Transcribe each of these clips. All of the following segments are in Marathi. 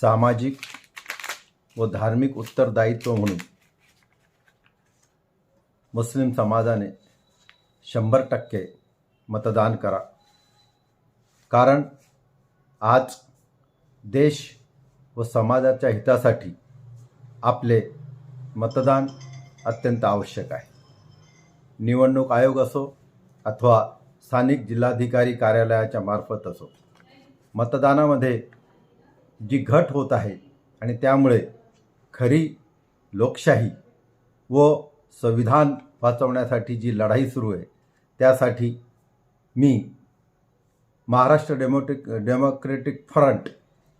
सामाजिक व धार्मिक उत्तरदायित्व म्हणून मुस्लिम समाजाने शंभर टक्के मतदान करा. कारण आज देश व समाजाच्या हितासाठी आपले मतदान अत्यंत आवश्यक आहे. निवडणूक आयोग असो अथवा स्थानिक जिल्हाधिकारी कार्यालयाच्या मार्फत असो मतदानामध्ये जी घट होत आहे आणि त्यामुळे खरी लोकशाही व संविधान वाचवण्यासाठी जी लढाई सुरू आहे त्यासाठी मी Maharashtra demotic democratic front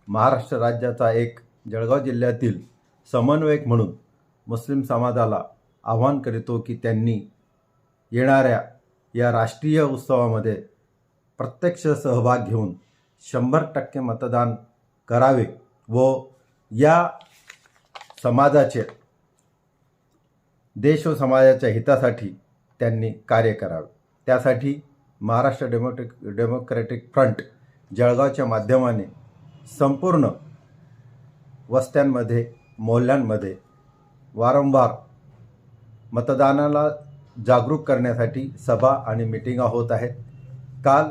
Maharashtra राज्याचा एक जळगाव जिल्ह्यातील समन्वयक म्हणून मुस्लिम समाजाला आव्हान करीतो की त्यांनी येणाऱ्या या राष्ट्रीय उत्सवामध्ये प्रत्यक्ष सहभाग घेऊन शंभर टक्के मतदान करावे व या समाजाचे देश व समाजाच्या हितासाठी त्यांनी कार्य करावे. त्यासाठी महाराष्ट्र डेमोक्रेटिक डेमोक्रेटिक फ्रंट जळगावच्या माध्यमाने संपूर्ण वस्त्यांमध्ये मोहल्ल्यांमध्ये वारंवार मतदानाला जागरूक करण्यासाठी सभा आणि मिटिंगा होत आहेत. काल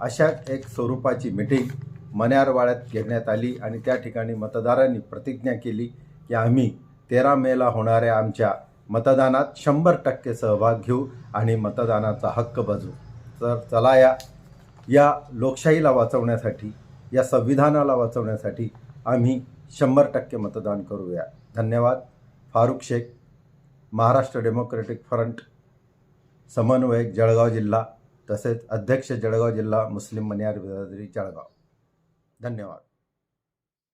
अशा एक स्वरूपाची मिटिंग मन्यारवाड्यात घेण्यात आली आणि त्या ठिकाणी मतदारांनी प्रतिज्ञा केली की आम्ही तेरा मेला होणाऱ्या आमच्या मतदानात शंभर टक्के सहभाग घेऊ आणि मतदानाचा हक्क बजू तर चला या या लोकशाहीला वाचवण्यासाठी या संविधानाला वाचवण्यासाठी आम्ही शंभर टक्के मतदान करूया. धन्यवाद. फारुख शेख महाराष्ट्र डेमोक्रेटिक फ्रंट समन्वयक जळगाव जिल्हा तसेच अध्यक्ष जळगाव जिल्हा मुस्लिम मनियार बिरादरी जळगाव. धन्यवाद.